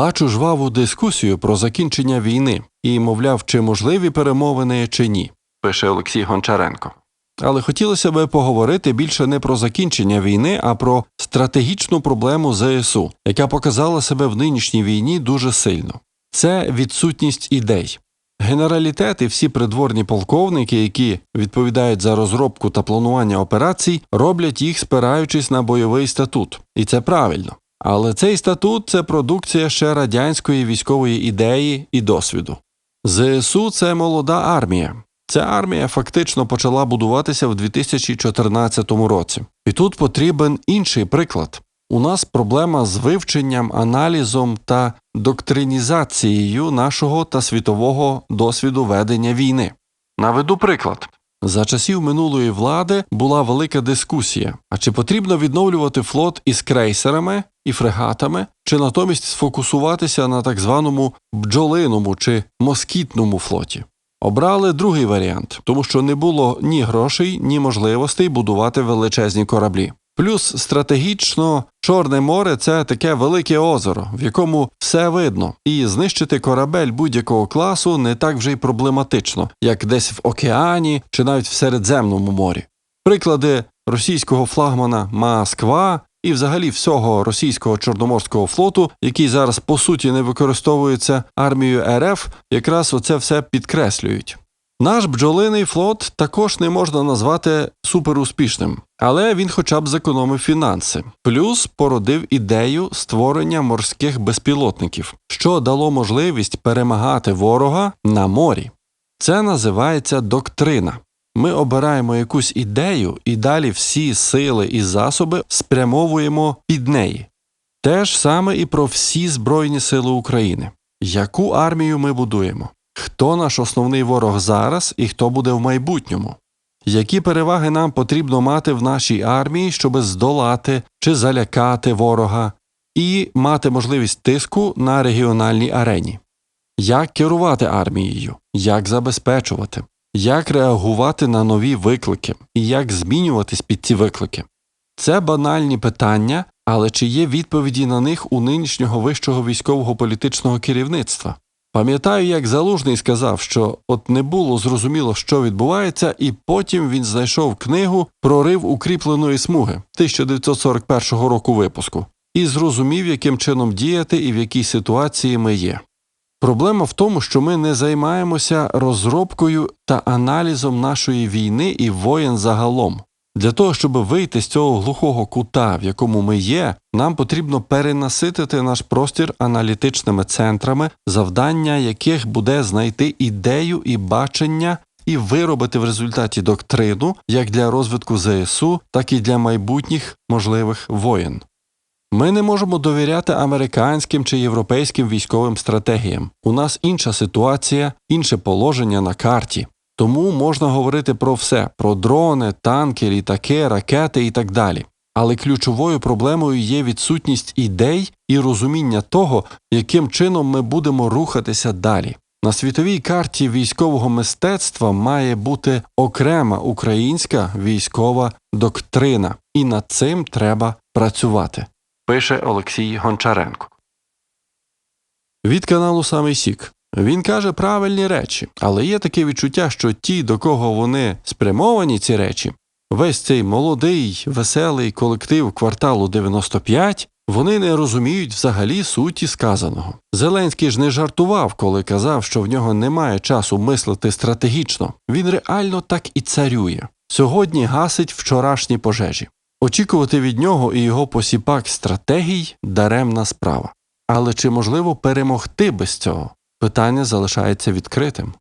Бачу жваву дискусію про закінчення війни і, мовляв, чи можливі перемовини, чи ні, пише Олексій Гончаренко. Але хотілося би поговорити більше не про закінчення війни, а про стратегічну проблему ЗСУ, яка показала себе в нинішній війні дуже сильно. Це відсутність ідей. Генералітет і всі придворні полковники, які відповідають за розробку та планування операцій, роблять їх спираючись на бойовий статут, і це правильно. Але цей статут це продукція ще радянської військової ідеї і досвіду. ЗСУ це молода армія. Ця армія фактично почала будуватися в 2014 році. І тут потрібен інший приклад. У нас проблема з вивченням, аналізом та доктринізацією нашого та світового досвіду ведення війни. Наведу приклад. За часів минулої влади була велика дискусія: а чи потрібно відновлювати флот із крейсерами і фрегатами, чи натомість сфокусуватися на так званому бджолиному чи москітному флоті? Обрали другий варіант, тому що не було ні грошей, ні можливостей будувати величезні кораблі. Плюс стратегічно Чорне море це таке велике озеро, в якому все видно, і знищити корабель будь-якого класу не так вже й проблематично, як десь в океані чи навіть в Середземному морі. Приклади російського флагмана Москва і взагалі всього російського чорноморського флоту, який зараз по суті не використовується армією РФ, якраз оце все підкреслюють. Наш бджолиний флот також не можна назвати суперуспішним, але він хоча б зекономив фінанси, плюс породив ідею створення морських безпілотників, що дало можливість перемагати ворога на морі. Це називається доктрина. Ми обираємо якусь ідею і далі всі сили і засоби спрямовуємо під неї. Те ж саме і про всі Збройні Сили України. Яку армію ми будуємо? Хто наш основний ворог зараз і хто буде в майбутньому? Які переваги нам потрібно мати в нашій армії, щоб здолати чи залякати ворога, і мати можливість тиску на регіональній арені? Як керувати армією, як забезпечувати, як реагувати на нові виклики і як змінюватись під ці виклики? Це банальні питання, але чи є відповіді на них у нинішнього вищого військового політичного керівництва? Пам'ятаю, як Залужний сказав, що от не було зрозуміло, що відбувається, і потім він знайшов книгу Прорив укріпленої смуги 1941 року випуску і зрозумів, яким чином діяти і в якій ситуації ми є. Проблема в тому, що ми не займаємося розробкою та аналізом нашої війни і воєн загалом. Для того, щоб вийти з цього глухого кута, в якому ми є, нам потрібно перенаситити наш простір аналітичними центрами, завдання яких буде знайти ідею і бачення і виробити в результаті доктрину як для розвитку ЗСУ, так і для майбутніх можливих воєн. Ми не можемо довіряти американським чи європейським військовим стратегіям. У нас інша ситуація, інше положення на карті. Тому можна говорити про все: про дрони, танки, літаки, ракети і так далі. Але ключовою проблемою є відсутність ідей і розуміння того, яким чином ми будемо рухатися далі. На світовій карті військового мистецтва має бути окрема українська військова доктрина, і над цим треба працювати. Пише Олексій Гончаренко. Від каналу Самий Сік. Він каже правильні речі, але є таке відчуття, що ті, до кого вони спрямовані, ці речі, весь цей молодий, веселий колектив кварталу 95, вони не розуміють взагалі суті сказаного. Зеленський ж не жартував, коли казав, що в нього немає часу мислити стратегічно. Він реально так і царює. Сьогодні гасить вчорашні пожежі. Очікувати від нього і його посіпак стратегій даремна справа. Але чи можливо перемогти без цього? Питання залишається відкритим.